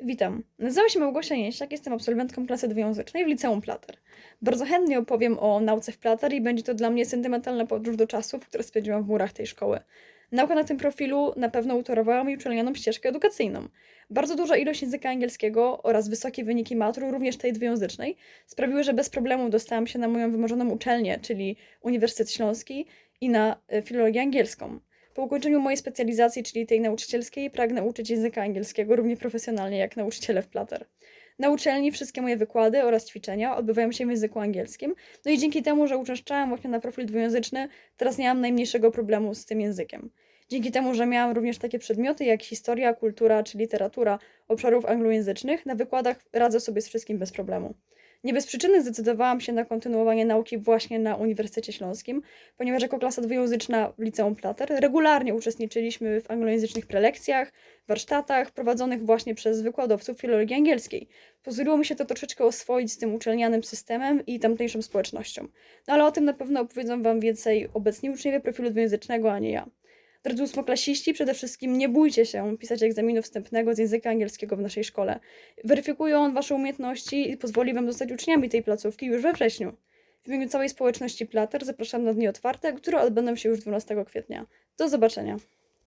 Witam. Nazywam się Małgosia Jęsiak, jestem absolwentką klasy dwujęzycznej w Liceum Plater. Bardzo chętnie opowiem o nauce w Plater i będzie to dla mnie sentymentalna podróż do czasów, które spędziłam w murach tej szkoły. Nauka na tym profilu na pewno utorowała mi uczelnianą ścieżkę edukacyjną. Bardzo duża ilość języka angielskiego oraz wysokie wyniki matury, również tej dwujęzycznej, sprawiły, że bez problemu dostałam się na moją wymarzoną uczelnię, czyli Uniwersytet Śląski i na e, filologię angielską. Po ukończeniu mojej specjalizacji, czyli tej nauczycielskiej, pragnę uczyć języka angielskiego równie profesjonalnie jak nauczyciele w Plater. Na uczelni wszystkie moje wykłady oraz ćwiczenia odbywają się w języku angielskim, no i dzięki temu, że uczęszczałam właśnie na profil dwujęzyczny, teraz nie mam najmniejszego problemu z tym językiem. Dzięki temu, że miałam również takie przedmioty jak historia, kultura czy literatura obszarów anglojęzycznych, na wykładach radzę sobie z wszystkim bez problemu. Nie bez przyczyny zdecydowałam się na kontynuowanie nauki właśnie na Uniwersytecie Śląskim, ponieważ jako klasa dwujęzyczna w Liceum Plater regularnie uczestniczyliśmy w anglojęzycznych prelekcjach, warsztatach prowadzonych właśnie przez wykładowców filologii angielskiej. Pozwoliło mi się to troszeczkę oswoić z tym uczelnianym systemem i tamtejszą społecznością. No ale o tym na pewno opowiedzą Wam więcej obecni uczniowie profilu dwujęzycznego, a nie ja. Drodzy ósmoklasiści, przede wszystkim nie bójcie się pisać egzaminu wstępnego z języka angielskiego w naszej szkole. Weryfikuje on Wasze umiejętności i pozwoli Wam zostać uczniami tej placówki już we wrześniu. W imieniu całej społeczności Plater zapraszam na dni otwarte, które odbędą się już 12 kwietnia. Do zobaczenia.